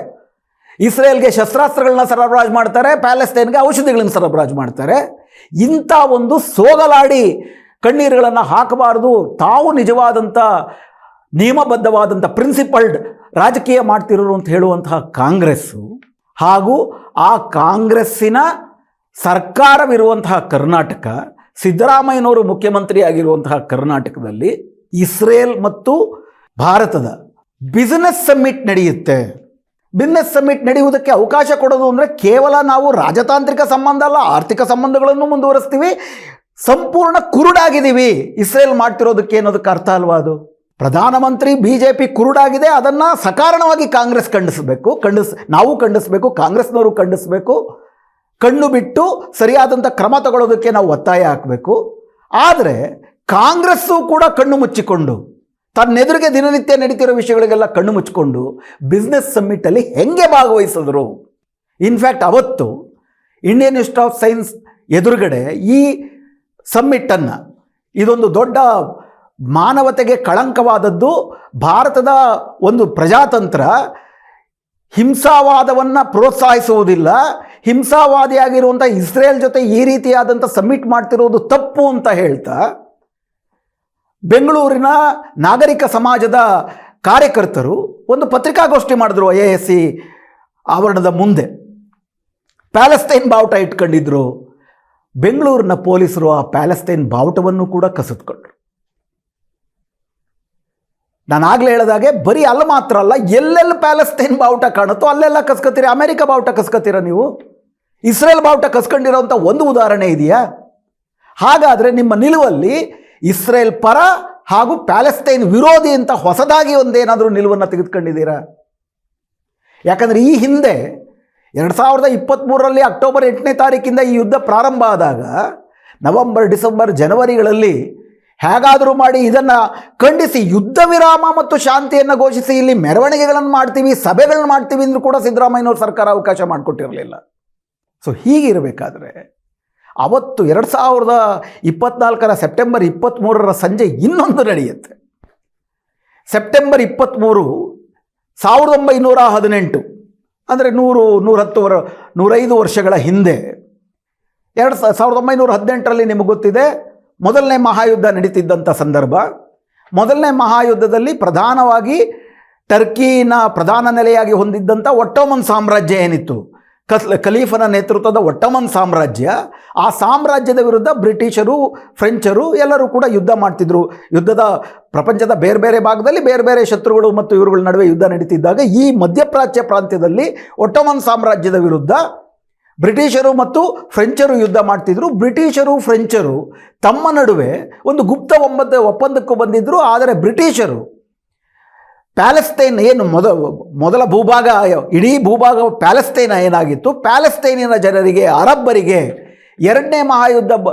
ಇಸ್ರೇಲ್ಗೆ ಶಸ್ತ್ರಾಸ್ತ್ರಗಳನ್ನ ಸರಬರಾಜು ಮಾಡ್ತಾರೆ, ಪ್ಯಾಲೆಸ್ತೈನ್ಗೆ ಔಷಧಿಗಳನ್ನ ಸರಬರಾಜು ಮಾಡ್ತಾರೆ. ಇಂಥ ಒಂದು ಸೋಗಲಾಡಿ ಕಣ್ಣೀರುಗಳನ್ನು ಹಾಕಬಾರದು. ತಾವು ನಿಜವಾದಂಥ, ನಿಯಮಬದ್ಧವಾದಂಥ ಪ್ರಿನ್ಸಿಪಲ್ಡ್ ರಾಜಕೀಯ ಮಾಡ್ತಿರೋರು ಅಂತ ಹೇಳುವಂತಹ ಕಾಂಗ್ರೆಸ್ಸು ಹಾಗೂ ಆ ಕಾಂಗ್ರೆಸ್ಸಿನ ಸರ್ಕಾರವಿರುವಂತಹ ಕರ್ನಾಟಕ, ಸಿದ್ದರಾಮಯ್ಯನವರು ಮುಖ್ಯಮಂತ್ರಿ ಆಗಿರುವಂತಹ ಕರ್ನಾಟಕದಲ್ಲಿ ಇಸ್ರೇಲ್ ಮತ್ತು ಭಾರತದ ಬಿಸಿನೆಸ್ ಸಮ್ಮಿಟ್ ನಡೆಯುತ್ತೆ. ಬಿಸ್ನೆಸ್ ಸಮ್ಮಿಟ್ ನಡೆಯುವುದಕ್ಕೆ ಅವಕಾಶ ಕೊಡೋದು ಅಂದರೆ ಕೇವಲ ನಾವು ರಾಜತಾಂತ್ರಿಕ ಸಂಬಂಧ ಅಲ್ಲ, ಆರ್ಥಿಕ ಸಂಬಂಧಗಳನ್ನು ಮುಂದುವರಿಸ್ತೀವಿ. ಸಂಪೂರ್ಣ ಕುರುಡಾಗಿದ್ದೀವಿ. ಇಸ್ರೇಲ್ ಮಾಡ್ತಿರೋದಕ್ಕೆ ಅನ್ನೋದಕ್ಕೆ ಅರ್ಥ ಅಲ್ವಾ ಅದು? ಪ್ರಧಾನಮಂತ್ರಿ ಬಿ ಜೆ ಪಿ ಕುರುಡಾಗಿದೆ, ಅದನ್ನು ಸಕಾರಣವಾಗಿ ಕಾಂಗ್ರೆಸ್ ಖಂಡಿಸಬೇಕು. ಖಂಡಿಸ್, ನಾವು ಖಂಡಿಸಬೇಕು, ಕಾಂಗ್ರೆಸ್ನವರು ಖಂಡಿಸಬೇಕು. ಕಣ್ಣು ಬಿಟ್ಟು ಸರಿಯಾದಂಥ ಕ್ರಮ ತಗೊಳ್ಳೋದಕ್ಕೆ ನಾವು ಒತ್ತಾಯ ಹಾಕಬೇಕು. ಆದರೆ ಕಾಂಗ್ರೆಸ್ಸು ಕೂಡ ಕಣ್ಣು ಮುಚ್ಚಿಕೊಂಡು ತನ್ನೆದುರಿಗೆ ದಿನನಿತ್ಯ ನಡೀತಿರೋ ವಿಷಯಗಳಿಗೆಲ್ಲ ಕಣ್ಣು ಮುಚ್ಚಿಕೊಂಡು ಬಿಸ್ನೆಸ್ ಸಮ್ಮಿಟಲ್ಲಿ ಹೆಂಗೆ ಭಾಗವಹಿಸಿದ್ರು? ಇನ್ಫ್ಯಾಕ್ಟ್ ಅವತ್ತು ಇಂಡಿಯನ್ ಇನ್ಸ್ಟಿಟ್ಯೂಟ್ ಆಫ್ ಸೈನ್ಸ್ ಎದುರುಗಡೆ ಈ ಸಮ್ಮಿಟ್ಟನ್ನು ಇದೊಂದು ದೊಡ್ಡ ಮಾನವತೆಗೆ ಕಳಂಕವಾದದ್ದು, ಭಾರತದ ಒಂದು ಪ್ರಜಾತಂತ್ರ ಹಿಂಸಾವಾದವನ್ನು ಪ್ರೋತ್ಸಾಹಿಸುವುದಿಲ್ಲ ಹಿಂಸಾವಾದಿಯಾಗಿರುವಂಥ ಇಸ್ರೇಲ್ ಜೊತೆ ಈ ರೀತಿಯಾದಂಥ ಸಮ್ಮಿಟ್ ಮಾಡ್ತಿರೋದು ತಪ್ಪು ಅಂತ ಹೇಳ್ತಾ ಬೆಂಗಳೂರಿನ ನಾಗರಿಕ ಸಮಾಜದ ಕಾರ್ಯಕರ್ತರು ಒಂದು ಪತ್ರಿಕಾಗೋಷ್ಠಿ ಮಾಡಿದ್ರು ಐ ಎ ಎಸ್ ಸಿ ಆವರಣದ ಮುಂದೆ. ಪ್ಯಾಲೆಸ್ತೈನ್ ಬಾವುಟ ಇಟ್ಕೊಂಡಿದ್ರು. ಬೆಂಗಳೂರಿನ ಪೊಲೀಸರು ಆ ಪ್ಯಾಲೆಸ್ತೈನ್ ಬಾವುಟವನ್ನು ಕೂಡ ಕಸಿದ್ಕೊಂಡ್ರು. ನಾನು ಆಗಲೇ ಹೇಳಿದಾಗೆ ಬರೀ ಅಲ್ಲಿ ಮಾತ್ರ ಅಲ್ಲ, ಎಲ್ಲೆಲ್ಲಿ ಪ್ಯಾಲೆಸ್ತೈನ್ ಬಾವುಟ ಕಾಣುತ್ತೋ ಅಲ್ಲೆಲ್ಲ ಕಸ್ಕೊತೀರಿ, ಅಮೆರಿಕ ಬಾವುಟ ಕಸ್ಕೊತೀರ ನೀವು? ಇಸ್ರೇಲ್ ಬಾವುಟ ಕಸ್ಕೊಂಡಿರೋಂಥ ಒಂದು ಉದಾಹರಣೆ ಇದೆಯಾ? ಹಾಗಾದರೆ ನಿಮ್ಮ ನಿಲುವಲ್ಲಿ ಇಸ್ರೇಲ್ ಪರ ಹಾಗೂ ಪ್ಯಾಲೆಸ್ತೈನ್ ವಿರೋಧಿ ಅಂತ ಹೊಸದಾಗಿ ಒಂದೇನಾದರೂ ನಿಲುವನ್ನು ತೆಗೆದುಕೊಂಡಿದ್ದೀರಾ? ಯಾಕಂದರೆ ಈ ಹಿಂದೆ ಎರಡು ಸಾವಿರದ ಇಪ್ಪತ್ತ್ಮೂರರಲ್ಲಿ ಅಕ್ಟೋಬರ್ ಎಂಟನೇ ತಾರೀಕಿಂದ ಈ ಯುದ್ಧ ಪ್ರಾರಂಭ ಆದಾಗ ನವೆಂಬರ್, ಡಿಸೆಂಬರ್, ಜನವರಿಗಳಲ್ಲಿ ಹೇಗಾದರೂ ಮಾಡಿ ಇದನ್ನು ಖಂಡಿಸಿ ಯುದ್ಧ ವಿರಾಮ ಮತ್ತು ಶಾಂತಿಯನ್ನು ಘೋಷಿಸಿ ಇಲ್ಲಿ ಮೆರವಣಿಗೆಗಳನ್ನು ಮಾಡ್ತೀವಿ, ಸಭೆಗಳನ್ನು ಮಾಡ್ತೀವಿ ಅಂದರೂ ಕೂಡ ಸಿದ್ದರಾಮಯ್ಯನವ್ರ ಸರ್ಕಾರ ಅವಕಾಶ ಮಾಡಿಕೊಟ್ಟಿರಲಿಲ್ಲ. ಸೊ ಹೀಗಿರಬೇಕಾದ್ರೆ ಅವತ್ತು ಎರಡು ಸಾವಿರದ ಇಪ್ಪತ್ನಾಲ್ಕರ ಸೆಪ್ಟೆಂಬರ್ ಇಪ್ಪತ್ತ್ಮೂರರ ಸಂಜೆ ಇನ್ನೊಂದು ನಡೆಯುತ್ತೆ. ಸೆಪ್ಟೆಂಬರ್ ಇಪ್ಪತ್ತ್ಮೂರು ಸಾವಿರದ ಒಂಬೈನೂರ ಹದಿನೆಂಟು, ಅಂದರೆ ನೂರು ನೂರತ್ತು ವರ ನೂರೈದು ವರ್ಷಗಳ ಹಿಂದೆ, ಎರಡು ಸಾವಿರದ ಒಂಬೈನೂರ ಹದಿನೆಂಟರಲ್ಲಿ ನಿಮಗೆ ಗೊತ್ತಿದೆ, ಮೊದಲನೇ ಮಹಾಯುದ್ಧ ನಡೀತಿದ್ದಂಥ ಸಂದರ್ಭ. ಮೊದಲನೇ ಮಹಾಯುದ್ಧದಲ್ಲಿ ಪ್ರಧಾನವಾಗಿ ಟರ್ಕಿನ ಪ್ರಧಾನ ನೆಲೆಯಾಗಿ ಹೊಂದಿದ್ದಂಥ ಒಟ್ಟೋಮನ್ ಸಾಮ್ರಾಜ್ಯ ಏನಿತ್ತು? ಕಸ್ ಖಲೀಫನ ನೇತೃತ್ವದ ಒಟ್ಟಮನ್ ಸಾಮ್ರಾಜ್ಯ, ಆ ಸಾಮ್ರಾಜ್ಯದ ವಿರುದ್ಧ ಬ್ರಿಟಿಷರು, ಫ್ರೆಂಚರು ಎಲ್ಲರೂ ಕೂಡ ಯುದ್ಧ ಮಾಡ್ತಿದ್ರು. ಯುದ್ಧದ ಪ್ರಪಂಚದ ಬೇರೆ ಬೇರೆ ಭಾಗದಲ್ಲಿ ಬೇರೆ ಬೇರೆ ಶತ್ರುಗಳು ಮತ್ತು ಇವರುಗಳ ನಡುವೆ ಯುದ್ಧ ನಡೀತಿದ್ದಾಗ ಈ ಮಧ್ಯಪ್ರಾಚ್ಯ ಪ್ರಾಂತ್ಯದಲ್ಲಿ ಒಟ್ಟಮನ್ ಸಾಮ್ರಾಜ್ಯದ ವಿರುದ್ಧ ಬ್ರಿಟಿಷರು ಮತ್ತು ಫ್ರೆಂಚರು ಯುದ್ಧ ಮಾಡ್ತಿದ್ರು. ಬ್ರಿಟಿಷರು, ಫ್ರೆಂಚರು ತಮ್ಮ ನಡುವೆ ಒಂದು ಗುಪ್ತ ಒಪ್ಪಂದ ಒಪ್ಪಂದಕ್ಕೂ ಬಂದಿದ್ದರು ಆದರೆ ಬ್ರಿಟಿಷರು ಪ್ಯಾಲೆಸ್ತೈನ್ ಏನು ಮೊದ, ಮೊದಲ ಭೂಭಾಗ, ಇಡೀ ಭೂಭಾಗ ಪ್ಯಾಲೆಸ್ತೈನ ಏನಾಗಿತ್ತು? ಪ್ಯಾಲೆಸ್ತೈನಿನ ಜನರಿಗೆ, ಅರಬ್ಬರಿಗೆ ಎರಡನೇ ಮಹಾಯುದ್ಧ ಬ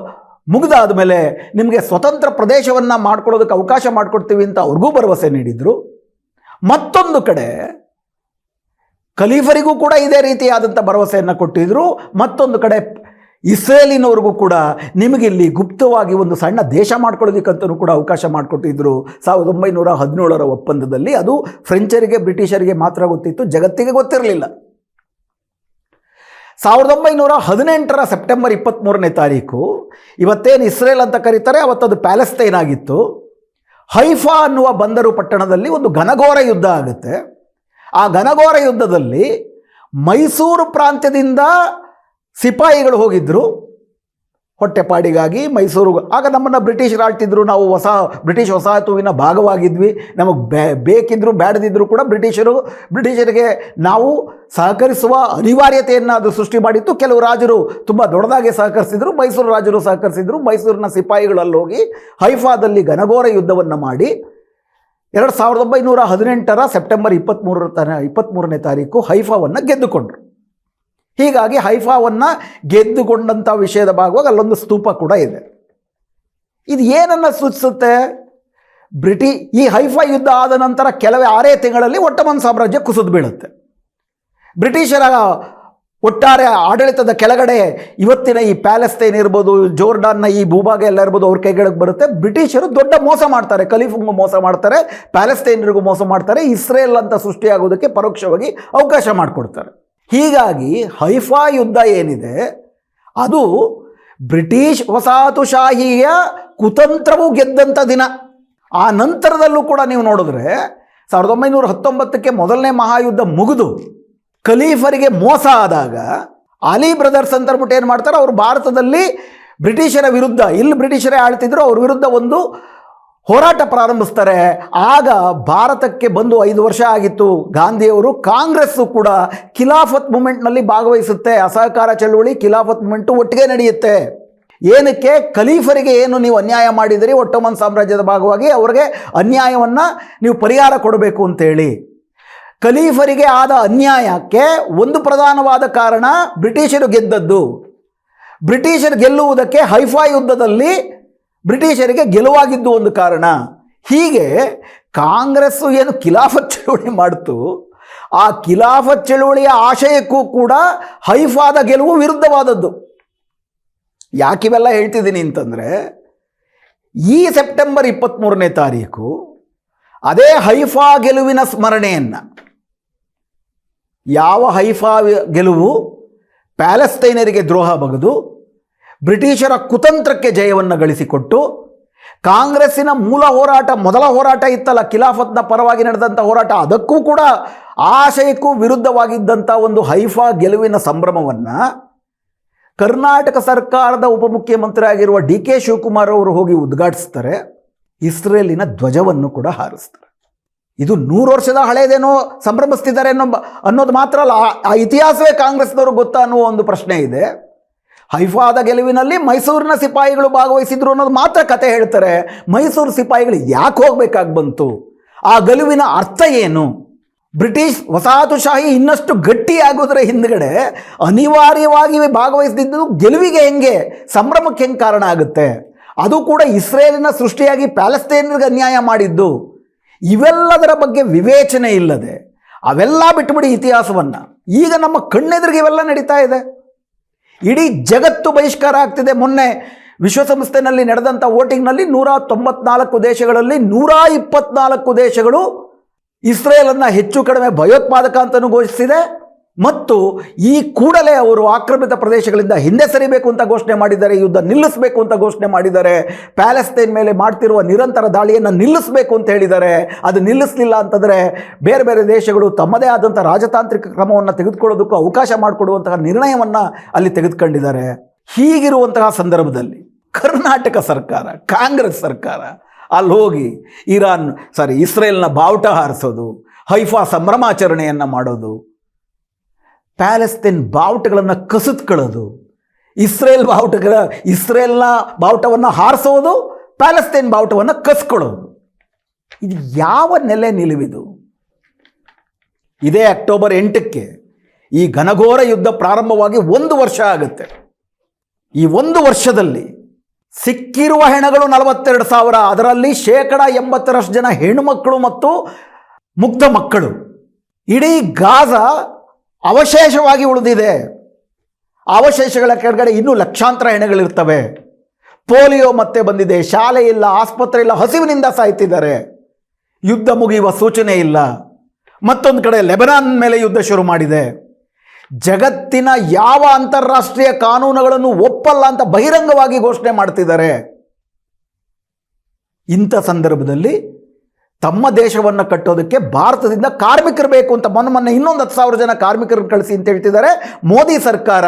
ಮುಗಿದಾದ ಮೇಲೆ ನಿಮಗೆ ಸ್ವತಂತ್ರ ಪ್ರದೇಶವನ್ನು ಮಾಡ್ಕೊಳ್ಳೋದಕ್ಕೆ ಅವಕಾಶ ಮಾಡಿಕೊಡ್ತೀವಿ ಅಂತ ಅವ್ರಿಗೂ ಭರವಸೆ ನೀಡಿದರು. ಮತ್ತೊಂದು ಕಡೆ ಖಲೀಫರಿಗೂ ಕೂಡ ಇದೇ ರೀತಿಯಾದಂಥ ಭರವಸೆಯನ್ನು ಕೊಟ್ಟಿದ್ದರು ಮತ್ತೊಂದು ಕಡೆ ಇಸ್ರೇಲಿನವ್ರಿಗೂ ಕೂಡ ನಿಮಗೆ ಇಲ್ಲಿ ಗುಪ್ತವಾಗಿ ಒಂದು ಸಣ್ಣ ದೇಶ ಮಾಡ್ಕೊಳ್ಳೋದಕ್ಕಂತಲೂ ಕೂಡ ಅವಕಾಶ ಮಾಡಿಕೊಟ್ಟಿದ್ದರು ಸಾವಿರದ ಒಂಬೈನೂರ ಹದಿನೇಳರ ಒಪ್ಪಂದದಲ್ಲಿ ಅದು ಫ್ರೆಂಚರಿಗೆ, ಬ್ರಿಟಿಷರಿಗೆ ಮಾತ್ರ ಗೊತ್ತಿತ್ತು, ಜಗತ್ತಿಗೆ ಗೊತ್ತಿರಲಿಲ್ಲ. ಸಾವಿರದ ಒಂಬೈನೂರ ಹದಿನೆಂಟರ ಸೆಪ್ಟೆಂಬರ್ ಇಪ್ಪತ್ತ್ಮೂರನೇ ತಾರೀಕು, ಇವತ್ತೇನು ಇಸ್ರೇಲ್ ಅಂತ ಕರೀತಾರೆ, ಅವತ್ತದು ಪ್ಯಾಲೆಸ್ತೈನ್ ಆಗಿತ್ತು ಹೈಫಾ ಅನ್ನುವ ಬಂದರು ಪಟ್ಟಣದಲ್ಲಿ ಒಂದು ಘನಘೋರ ಯುದ್ಧ ಆಗುತ್ತೆ. ಆ ಘನಘೋರ ಯುದ್ಧದಲ್ಲಿ ಮೈಸೂರು ಪ್ರಾಂತ್ಯದಿಂದ ಸಿಪಾಯಿಗಳು ಹೋಗಿದ್ದರು ಹೊಟ್ಟೆಪಾಡಿಗಾಗಿ ಮೈಸೂರು. ಆಗ ನಮ್ಮನ್ನು ಬ್ರಿಟಿಷರು ಆಳ್ತಿದ್ರು. ನಾವು ಹೊಸ ಬ್ರಿಟಿಷ್ ವಸಾಹತುವಿನ ಭಾಗವಾಗಿದ್ವಿ. ನಮಗೆ ಬೇ ಬೇಕಿದ್ದರೂ ಬೇಡದಿದ್ದರೂ ಕೂಡ ಬ್ರಿಟಿಷರು, ಬ್ರಿಟಿಷರಿಗೆ ನಾವು ಸಹಕರಿಸುವ ಅನಿವಾರ್ಯತೆಯನ್ನು ಅದು ಸೃಷ್ಟಿ ಮಾಡಿತ್ತು. ಕೆಲವು ರಾಜರು ತುಂಬ ದೊಡ್ಡದಾಗಿ ಸಹಕರಿಸಿದರು. ಮೈಸೂರು ರಾಜರು ಸಹಕರಿಸಿದರು. ಮೈಸೂರಿನ ಸಿಪಾಯಿಗಳಲ್ಲಿ ಹೋಗಿ ಹೈಫಾದಲ್ಲಿ ಘನಘೋರ ಯುದ್ಧವನ್ನು ಮಾಡಿ ಎರಡು ಸಾವಿರದ ಒಂಬೈನೂರ ಹದಿನೆಂಟರ ಸೆಪ್ಟೆಂಬರ್ ಇಪ್ಪತ್ತ್ಮೂರರ ತ ಇಪ್ಪತ್ತ್ಮೂರನೇ ತಾರೀಕು ಹೈಫಾವನ್ನು ಗೆದ್ದುಕೊಂಡ್ರು. ಹೀಗಾಗಿ ಹೈಫಾವನ್ನು ಗೆದ್ದುಕೊಂಡಂಥ ವಿಷಯದ ಭಾಗವಾಗಿ ಅಲ್ಲೊಂದು ಸ್ತೂಪ ಕೂಡ ಇದೆ. ಇದು ಏನನ್ನು ಸೂಚಿಸುತ್ತೆ? ಬ್ರಿಟಿ ಈ ಹೈಫಾ ಯುದ್ಧ ಆದ ನಂತರ ಕೆಲವೇ ಆರೇ ತಿಂಗಳಲ್ಲಿ ಒಟ್ಟಮನ್ ಸಾಮ್ರಾಜ್ಯ ಕುಸಿದು ಬೀಳುತ್ತೆ. ಬ್ರಿಟಿಷರ ಒಟ್ಟಾರೆ ಆಡಳಿತದ ಕೆಳಗಡೆ ಇವತ್ತಿನ ಈ ಪ್ಯಾಲೆಸ್ತೈನ್ ಇರ್ಬೋದು, ಜೋರ್ಡಾನ್ನ ಈ ಭೂಭಾಗ ಎಲ್ಲ ಇರ್ಬೋದು ಅವ್ರ ಕೈಗಳಿಗೆ ಬರುತ್ತೆ. ಬ್ರಿಟಿಷರು ದೊಡ್ಡ ಮೋಸ ಮಾಡ್ತಾರೆ ಖಲೀಫ್ಗೂ ಮೋಸ ಮಾಡ್ತಾರೆ, ಪ್ಯಾಲೆಸ್ತೈನರಿಗೂ ಮೋಸ ಮಾಡ್ತಾರೆ, ಇಸ್ರೇಲ್ ಅಂತ ಸೃಷ್ಟಿಯಾಗೋದಕ್ಕೆ ಪರೋಕ್ಷವಾಗಿ ಅವಕಾಶ ಮಾಡಿಕೊಡ್ತಾರೆ. ಹೀಗಾಗಿ ಹೈಫಾ ಯುದ್ಧ ಏನಿದೆ, ಅದು ಬ್ರಿಟಿಷ್ ವಸಾಹತುಶಾಹಿಯ ಕುತಂತ್ರವು ಗೆದ್ದಂಥ ದಿನ. ಆ ನಂತರದಲ್ಲೂ ಕೂಡ ನೀವು ನೋಡಿದ್ರೆ ಸಾವಿರದ ಒಂಬೈನೂರ ಹತ್ತೊಂಬತ್ತಕ್ಕೆ ಮೊದಲನೇ ಮಹಾಯುದ್ಧ ಮುಗಿದು ಖಲೀಫರಿಗೆ ಮೋಸ ಆದಾಗ ಅಲಿ ಬ್ರದರ್ಸ್ ಅಂತ ಅಂದ್ಬಿಟ್ಟು ಏನು ಮಾಡ್ತಾರೆ, ಅವರು ಭಾರತದಲ್ಲಿ ಬ್ರಿಟಿಷರ ವಿರುದ್ಧ, ಇಲ್ಲಿ ಬ್ರಿಟಿಷರೇ ಆಳ್ತಿದ್ರು, ಅವ್ರ ವಿರುದ್ಧ ಒಂದು ಹೋರಾಟ ಪ್ರಾರಂಭಿಸ್ತಾರೆ. ಆಗ ಭಾರತಕ್ಕೆ ಬಂದು ಐದು ವರ್ಷ ಆಗಿತ್ತು. ಗಾಂಧಿಯವರು ಕಾಂಗ್ರೆಸ್ಸು ಕೂಡ ಖಿಲಾಫತ್ ಮೂಮೆಂಟ್ನಲ್ಲಿ ಭಾಗವಹಿಸುತ್ತೆ. ಅಸಹಕಾರ ಚಳುವಳಿ ಖಿಲಾಫತ್ ಮೂಮೆಂಟು ಒಟ್ಟಿಗೆ ನಡೆಯುತ್ತೆ. ಏನಕ್ಕೆ? ಖಲೀಫರಿಗೆ ಏನು ನೀವು ಅನ್ಯಾಯ ಮಾಡಿದಿರಿ, ಒಟ್ಟೋಮನ್ ಸಾಮ್ರಾಜ್ಯದ ಭಾಗವಾಗಿ ಅವರಿಗೆ ಅನ್ಯಾಯವನ್ನು ನೀವು ಪರಿಹಾರ ಕೊಡಬೇಕು ಅಂತೇಳಿ. ಖಲೀಫರಿಗೆ ಆದ ಅನ್ಯಾಯಕ್ಕೆ ಒಂದು ಪ್ರಧಾನವಾದ ಕಾರಣ ಬ್ರಿಟಿಷರು ಗೆದ್ದದ್ದು. ಬ್ರಿಟಿಷರು ಗೆಲ್ಲುವುದಕ್ಕೆ ಹೈಫಾ ಯುದ್ಧದಲ್ಲಿ ಬ್ರಿಟಿಷರಿಗೆ ಗೆಲುವಾಗಿದ್ದು ಒಂದು ಕಾರಣ. ಹೀಗೆ ಕಾಂಗ್ರೆಸ್ಸು ಏನು ಖಿಲಾಫತ್ ಚಳುವಳಿ ಮಾಡಿತು. ಆ ಖಿಲಾಫತ್ ಚಳುವಳಿಯ ಆಶಯಕ್ಕೂ ಕೂಡ ಹೈಫಾದ ಗೆಲುವು ವಿರುದ್ಧವಾದದ್ದು. ಯಾಕಿವೆಲ್ಲ ಹೇಳ್ತಿದ್ದೀನಿ ಅಂತಂದರೆ, ಈ ಸೆಪ್ಟೆಂಬರ್ ಇಪ್ಪತ್ತ್ಮೂರನೇ ತಾರೀಕು ಅದೇ ಹೈಫಾ ಗೆಲುವಿನ ಸ್ಮರಣೆಯನ್ನು. ಯಾವ ಹೈಫಾ ಗೆಲುವು? ಪ್ಯಾಲೆಸ್ತೈನರಿಗೆ ದ್ರೋಹ ಬಗೆದು ಬ್ರಿಟಿಷರ ಕುತಂತ್ರಕ್ಕೆ ಜಯವನ್ನು ಗಳಿಸಿಕೊಟ್ಟು ಕಾಂಗ್ರೆಸ್ಸಿನ ಮೂಲ ಹೋರಾಟ, ಮೊದಲ ಹೋರಾಟ ಇತ್ತಲ್ಲ, ಖಿಲಾಫತ್ನ ಪರವಾಗಿ ನಡೆದಂಥ ಹೋರಾಟ, ಅದಕ್ಕೂ ಕೂಡ ಆಶಯಕ್ಕೂ ವಿರುದ್ಧವಾಗಿದ್ದಂಥ ಒಂದು ಹೈಫಾ ಗೆಲುವಿನ ಸಂಭ್ರಮವನ್ನು ಕರ್ನಾಟಕ ಸರ್ಕಾರದ ಉಪಮುಖ್ಯಮಂತ್ರಿ ಆಗಿರುವ ಡಿ ಕೆ ಶಿವಕುಮಾರ್ ಅವರು ಹೋಗಿ ಉದ್ಘಾಟಿಸ್ತಾರೆ. ಇಸ್ರೇಲಿನ ಧ್ವಜವನ್ನು ಕೂಡ ಹಾರಿಸ್ತಾರೆ. ಇದು ನೂರು ವರ್ಷದ ಹಳೇದೇನೋ ಸಂಭ್ರಮಿಸ್ತಿದ್ದಾರೆ ಅನ್ನೋ ಅನ್ನೋದು ಮಾತ್ರ ಅಲ್ಲ ಆ- ಇತಿಹಾಸವೇ ಕಾಂಗ್ರೆಸ್ನವ್ರಿಗೆ ಗೊತ್ತಾ ಅನ್ನುವ ಒಂದು ಪ್ರಶ್ನೆ ಇದೆ. ಹೈಫಾದ ಗೆಲುವಿನಲ್ಲಿ ಮೈಸೂರಿನ ಸಿಪಾಯಿಗಳು ಭಾಗವಹಿಸಿದ್ರು ಅನ್ನೋದು ಮಾತ್ರ ಕತೆ ಹೇಳ್ತಾರೆ. ಮೈಸೂರು ಸಿಪಾಯಿಗಳು ಯಾಕೆ ಹೋಗ್ಬೇಕಾಗಿ ಬಂತು? ಆ ಗೆಲುವಿನ ಅರ್ಥ ಏನು? ಬ್ರಿಟಿಷ್ ವಸಾಹತುಶಾಹಿ ಇನ್ನಷ್ಟು ಗಟ್ಟಿಯಾಗೋದ್ರ ಹಿಂದ್ಗಡೆ ಅನಿವಾರ್ಯವಾಗಿ ಭಾಗವಹಿಸದಿದ್ದು ಗೆಲುವಿಗೆ ಹೆಂಗೆ? ಸಂಭ್ರಮಕ್ಕೆ ಹೆಂಗೆ ಕಾರಣ ಆಗುತ್ತೆ? ಅದು ಕೂಡ ಇಸ್ರೇಲಿನ ಸೃಷ್ಟಿಯಾಗಿ ಪ್ಯಾಲೆಸ್ತೇನಿಗೆ ಅನ್ಯಾಯ ಮಾಡಿದ್ದು. ಇವೆಲ್ಲದರ ಬಗ್ಗೆ ವಿವೇಚನೆ ಇಲ್ಲದೆ ಅವೆಲ್ಲ ಬಿಟ್ಬಿಡಿ ಇತಿಹಾಸವನ್ನು. ಈಗ ನಮ್ಮ ಕಣ್ಣೆದುರಿಗೆ ಇವೆಲ್ಲ ನಡೀತಾ ಇದೆ. ಇಡೀ ಜಗತ್ತು ಬಹಿಷ್ಕಾರ ಆಗ್ತಿದೆ. ಮೊನ್ನೆ ವಿಶ್ವಸಂಸ್ಥೆನಲ್ಲಿ ನಡೆದಂಥ ವೋಟಿಂಗ್ನಲ್ಲಿ ನೂರ ತೊಂಬತ್ನಾಲ್ಕು ದೇಶಗಳಲ್ಲಿ ನೂರ ಇಪ್ಪತ್ನಾಲ್ಕು ದೇಶಗಳು ಇಸ್ರೇಲನ್ನು ಹೆಚ್ಚು ಕಡಿಮೆ ಭಯೋತ್ಪಾದಕ ಅಂತಲೂ ಘೋಷಿಸಿದೆ. ಮತ್ತು ಈ ಕೂಡಲೇ ಅವರು ಆಕ್ರಮಿತ ಪ್ರದೇಶಗಳಿಂದ ಹಿಂದೆ ಸರಿಬೇಕು ಅಂತ ಘೋಷಣೆ ಮಾಡಿದ್ದಾರೆ, ಯುದ್ಧ ನಿಲ್ಲಿಸಬೇಕು ಅಂತ ಘೋಷಣೆ ಮಾಡಿದ್ದಾರೆ ಪ್ಯಾಲೆಸ್ತೈನ್ ಮೇಲೆ ಮಾಡ್ತಿರುವ ನಿರಂತರ ದಾಳಿಯನ್ನು ನಿಲ್ಲಿಸಬೇಕು ಅಂತ ಹೇಳಿದ್ದಾರೆ. ಅದು ನಿಲ್ಲಿಸಲಿಲ್ಲ ಅಂತಂದರೆ ಬೇರೆ ಬೇರೆ ದೇಶಗಳು ತಮ್ಮದೇ ಆದಂಥ ರಾಜತಾಂತ್ರಿಕ ಕ್ರಮವನ್ನು ತೆಗೆದುಕೊಳ್ಳೋದಕ್ಕೂ ಅವಕಾಶ ಮಾಡಿಕೊಡುವಂತಹ ನಿರ್ಣಯವನ್ನು ಅಲ್ಲಿ ತೆಗೆದುಕೊಂಡಿದ್ದಾರೆ. ಹೀಗಿರುವಂತಹ ಸಂದರ್ಭದಲ್ಲಿ ಕರ್ನಾಟಕ ಸರ್ಕಾರ, ಕಾಂಗ್ರೆಸ್ ಸರ್ಕಾರ ಅಲ್ಲಿ ಹೋಗಿ ಇರಾನ್ ಸಾರಿ ಇಸ್ರೇಲ್ನ ಬಾವುಟ ಹಾರಿಸೋದು, ಹೈಫಾ ಸಂಭ್ರಮಾಚರಣೆಯನ್ನು ಮಾಡೋದು ಪ್ಯಾಲೆಸ್ತೇನ್ ಬಾವುಟಗಳನ್ನು ಕಸಿದ್ಕೊಳ್ಳೋದು ಇಸ್ರೇಲ್ ಬಾವುಟಗಳ, ಇಸ್ರೇಲ್ನ ಬಾವುಟವನ್ನು ಹಾರಿಸೋದು, ಪ್ಯಾಲೆಸ್ತೇನ್ ಬಾವುಟವನ್ನು ಕಸ್ಕೊಳ್ಳೋದು. ಇದು ಯಾವ ನೆಲೆ ನಿಲುವಿದು? ಇದೇ ಅಕ್ಟೋಬರ್ ಎಂಟಕ್ಕೆ ಈ ಘನಘೋರ ಯುದ್ಧ ಪ್ರಾರಂಭವಾಗಿ ಒಂದು ವರ್ಷ ಆಗುತ್ತೆ. ಈ ಒಂದು ವರ್ಷದಲ್ಲಿ ಸಿಕ್ಕಿರುವ ಹೆಣಗಳು ನಲವತ್ತೆರಡು ಸಾವಿರ, ಅದರಲ್ಲಿ ಶೇಕಡ ಎಂಬತ್ತರಷ್ಟು ಜನ ಹೆಣ್ಣುಮಕ್ಕಳು ಮತ್ತು ಮುಗ್ಧ ಮಕ್ಕಳು. ಇಡೀ ಗಾಜ ಅವಶೇಷವಾಗಿ ಉಳಿದಿದೆ. ಅವಶೇಷಗಳ ಕೆಳಗಡೆ ಇನ್ನೂ ಲಕ್ಷಾಂತರ ಹೆಣಗಳಿರ್ತವೆ. ಪೋಲಿಯೋ ಮತ್ತೆ ಬಂದಿದೆ. ಶಾಲೆ ಇಲ್ಲ, ಆಸ್ಪತ್ರೆ ಇಲ್ಲ, ಹಸಿವಿನಿಂದ ಸಾಯ್ತಿದ್ದಾರೆ. ಯುದ್ಧ ಮುಗಿಯುವ ಸೂಚನೆ ಇಲ್ಲ. ಮತ್ತೊಂದು ಕಡೆ ಲೆಬನಾನ್ ಮೇಲೆ ಯುದ್ಧ ಶುರು ಮಾಡಿದೆ. ಜಗತ್ತಿನ ಯಾವ ಅಂತಾರಾಷ್ಟ್ರೀಯ ಕಾನೂನುಗಳನ್ನು ಒಪ್ಪಲ್ಲ ಅಂತ ಬಹಿರಂಗವಾಗಿ ಘೋಷಣೆ ಮಾಡ್ತಿದ್ದಾರೆ. ಇಂಥ ಸಂದರ್ಭದಲ್ಲಿ ತಮ್ಮ ದೇಶವನ್ನು ಕಟ್ಟೋದಕ್ಕೆ ಭಾರತದಿಂದ ಕಾರ್ಮಿಕರು ಬೇಕು ಅಂತ ಮೊನ್ನೆ ಮೊನ್ನೆ ಇನ್ನೊಂದು ಹತ್ತು ಸಾವಿರ ಜನ ಕಾರ್ಮಿಕರನ್ನು ಕಳಿಸಿ ಅಂತ ಹೇಳ್ತಿದ್ದಾರೆ. ಮೋದಿ ಸರ್ಕಾರ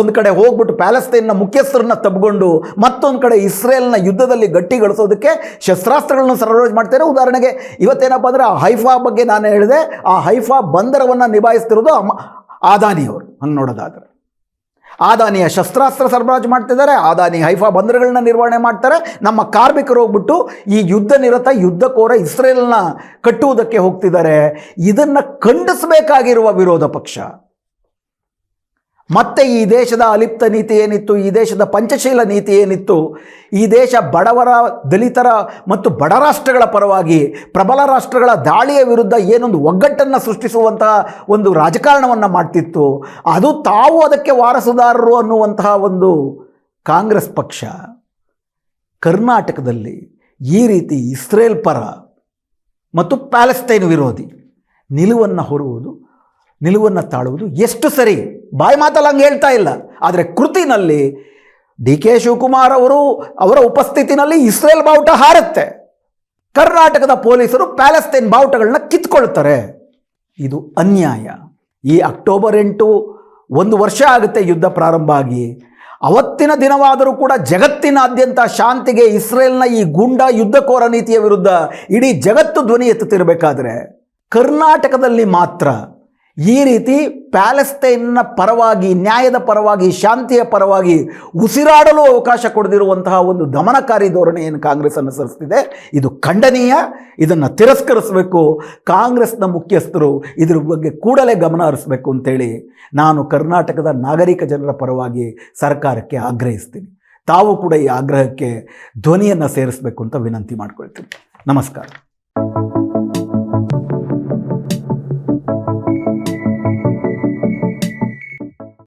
ಒಂದು ಕಡೆ ಹೋಗ್ಬಿಟ್ಟು ಪ್ಯಾಲೆಸ್ತೈನ್ನ ಮುಖ್ಯಸ್ಥರನ್ನ ತಬ್ಕೊಂಡು ಮತ್ತೊಂದು ಕಡೆ ಇಸ್ರೇಲ್ನ ಯುದ್ಧದಲ್ಲಿ ಗಟ್ಟಿಗೊಳಿಸೋದಕ್ಕೆ ಶಸ್ತ್ರಾಸ್ತ್ರಗಳನ್ನು ಸರಬರಾಜು ಮಾಡ್ತಾರೆ ಉದಾಹರಣೆಗೆ ಇವತ್ತೇನಪ್ಪ ಅಂದರೆ ಆ ಹೈಫಾ ಬಗ್ಗೆ ನಾನು ಹೇಳಿದೆ. ಆ ಹೈಫಾ ಬಂದರವನ್ನು ನಿಭಾಯಿಸ್ತಿರೋದು ಅಮ್ಮ ಆದಾನಿಯವರು. ಹಂಗೆ ನೋಡೋದಾದ್ರೆ. ಆದಾನಿಯ ಶಸ್ತ್ರಾಸ್ತ್ರ ಸರಬರಾಜು ಮಾಡ್ತಿದ್ದಾರೆ, ಆದಾನಿ ಹೈಫಾ ಬಂದರುಗಳನ್ನ ನಿರ್ವಹಣೆ ಮಾಡ್ತಾರೆ. ನಮ್ಮ ಕಾರ್ಮಿಕರು ಹೋಗ್ಬಿಟ್ಟು ಈ ಯುದ್ಧ ನಿರತ ಯುದ್ಧಕೋರ ಇಸ್ರೇಲ್ನ ಕಟ್ಟುವುದಕ್ಕೆ ಹೋಗ್ತಿದ್ದಾರೆ. ಇದನ್ನು ಖಂಡಿಸಬೇಕಾಗಿರುವ ವಿರೋಧ ಪಕ್ಷ. ಮತ್ತೆ ಈ ದೇಶದ ಅಲಿಪ್ತ ನೀತಿ ಏನಿತ್ತು? ಈ ದೇಶದ ಪಂಚಶೀಲ ನೀತಿ ಏನಿತ್ತು? ಈ ದೇಶ ಬಡವರ, ದಲಿತರ ಮತ್ತು ಬಡ ರಾಷ್ಟ್ರಗಳ ಪರವಾಗಿ ಪ್ರಬಲ ರಾಷ್ಟ್ರಗಳ ದಾಳಿಯ ವಿರುದ್ಧ ಏನೊಂದು ಒಗ್ಗಟ್ಟನ್ನು ಸೃಷ್ಟಿಸುವಂತಹ ಒಂದು ರಾಜಕಾರಣವನ್ನು ಮಾಡ್ತಿತ್ತು. ಅದು ತಾವು ಅದಕ್ಕೆ ವಾರಸುದಾರರು ಅನ್ನುವಂತಹ ಒಂದು ಕಾಂಗ್ರೆಸ್ ಪಕ್ಷ ಕರ್ನಾಟಕದಲ್ಲಿ ಈ ರೀತಿ ಇಸ್ರೇಲ್ ಪರ ಮತ್ತು ಪ್ಯಾಲೆಸ್ತೈನ್ ವಿರೋಧಿ ನಿಲುವನ್ನು ಹೊರುವುದು ನಿಲುವನ್ನು ತಾಳುವುದು ಎಷ್ಟು ಸರಿ? ಬಾಯಿ ಮಾತಲ್ಲ ಹಂಗೆ ಹೇಳ್ತಾ ಇಲ್ಲ. ಆದರೆ ಕೃತಿನಲ್ಲಿ ಡಿ ಕೆ ಶಿವಕುಮಾರ್ ಅವರು ಅವರ ಉಪಸ್ಥಿತಿನಲ್ಲಿ ಇಸ್ರೇಲ್ ಬಾವುಟ ಹಾರುತ್ತೆ. ಕರ್ನಾಟಕದ ಪೊಲೀಸರು ಪ್ಯಾಲೆಸ್ತೈನ್ ಬಾವುಟಗಳನ್ನ ಕಿತ್ಕೊಳ್ತಾರೆ. ಇದು ಅನ್ಯಾಯ. ಈ ಅಕ್ಟೋಬರ್ ಎಂಟು ಒಂದು ವರ್ಷ ಆಗುತ್ತೆ ಯುದ್ಧ ಪ್ರಾರಂಭ ಆಗಿ. ಅವತ್ತಿನ ದಿನವಾದರೂ ಕೂಡ ಜಗತ್ತಿನಾದ್ಯಂತ ಶಾಂತಿಗೆ ಇಸ್ರೇಲ್ನ ಈ ಗುಂಡ ಯುದ್ಧಕೋರ ನೀತಿಯ ವಿರುದ್ಧ ಇಡೀ ಜಗತ್ತು ಧ್ವನಿ ಎತ್ತುತ್ತಿರಬೇಕಾದ್ರೆ ಕರ್ನಾಟಕದಲ್ಲಿ ಮಾತ್ರ ಈ ರೀತಿ ಪ್ಯಾಲೆಸ್ತೈನ್ನ ಪರವಾಗಿ, ನ್ಯಾಯದ ಪರವಾಗಿ, ಶಾಂತಿಯ ಪರವಾಗಿ ಉಸಿರಾಡಲು ಅವಕಾಶ ಕೊಡದಿರುವಂತಹ ಒಂದು ದಮನಕಾರಿ ಧೋರಣೆಯನ್ನು ಕಾಂಗ್ರೆಸ್ ಅನುಸರಿಸ್ತಿದೆ. ಇದು ಖಂಡನೀಯ, ಇದನ್ನು ತಿರಸ್ಕರಿಸಬೇಕು. ಕಾಂಗ್ರೆಸ್ನ ಮುಖ್ಯಸ್ಥರು ಇದ್ರ ಬಗ್ಗೆ ಕೂಡಲೇ ಗಮನ ಹರಿಸಬೇಕು ಅಂತೇಳಿ ನಾನು ಕರ್ನಾಟಕದ ನಾಗರಿಕ ಜನರ ಪರವಾಗಿ ಸರ್ಕಾರಕ್ಕೆ ಆಗ್ರಹಿಸ್ತೀನಿ. ತಾವು ಕೂಡ ಈ ಆಗ್ರಹಕ್ಕೆ ಧ್ವನಿಯನ್ನು ಸೇರಿಸಬೇಕು ಅಂತ ವಿನಂತಿ ಮಾಡ್ಕೊಳ್ತೀನಿ. ನಮಸ್ಕಾರ.